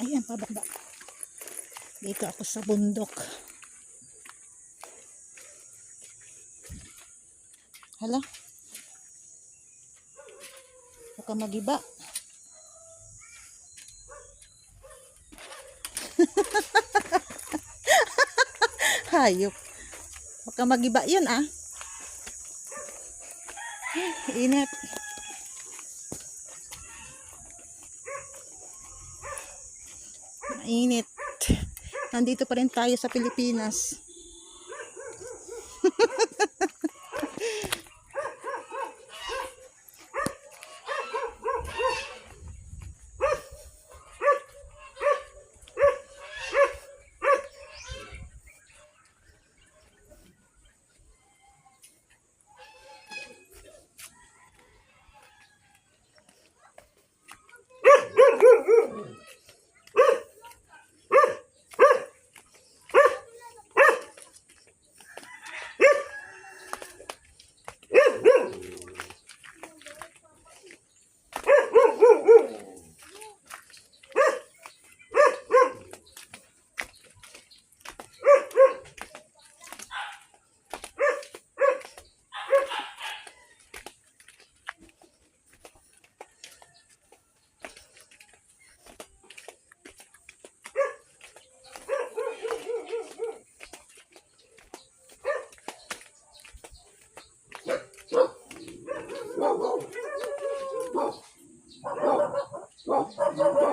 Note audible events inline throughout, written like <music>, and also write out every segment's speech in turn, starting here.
Ayan, pababa. Dito ako sa bundok. Hala. Baka magiba. <laughs> Hayop. Baka magiba yun ah. Init. Mainit. Nandito pa rin tayo sa Pilipinas. <laughs>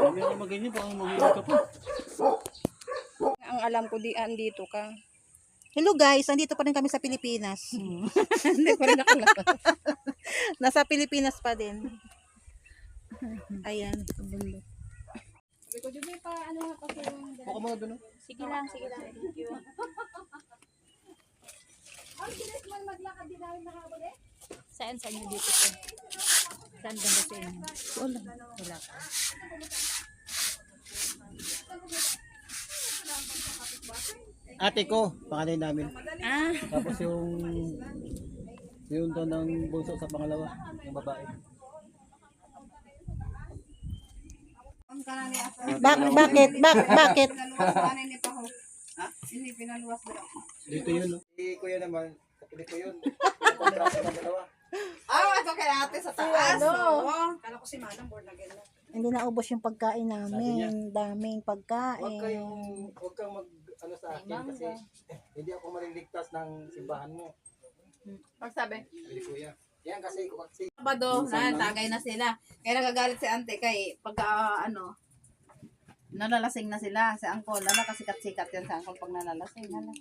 Hindi ako maganyan, baka mahulog ka pa. Ang alam ko di andito ka. Hello guys, nandito pa rin kami sa Pilipinas. <laughs> Hindi pa rin ako nasa. Nasa Pilipinas pa din. Ayan. Sabi ko, ba pa ano nga kasi yung... Baka mga gano'n. Sige lang, sige lang. Thank you. Ang bilis man maglakad din namin nakabuli? Saan sa inyo dito po? Saan ganda sa inyo? Wala. Wala pa. Ate ko, panganay namin. Ah, Tapos yung yung doon ng bunso sa pangalawa, yung babae. Bak bakit? Bak bakit? Dito yun, no? Si kuya naman, kapili ko yun. Kontrata ng dalawa. Ah, ito kay ate sa taas. Ano? Kala ko si Manang board na gano'n. Hindi naubos yung pagkain namin. Daming Huwag pagkain. kayong, huwag kang mag, ano sa akin kasi <laughs> hindi ako maliligtas ng simbahan mo. Pagsabi. Sabi kuya. Yan kasi, kasi Sabado, na, tagay na sila. Kaya nagagalit si ante kay pagka ah, ano, nalalasing na sila. Si Angkol, ala kasi sikat-sikat yan sa Angkol pag nalalasing. Ala.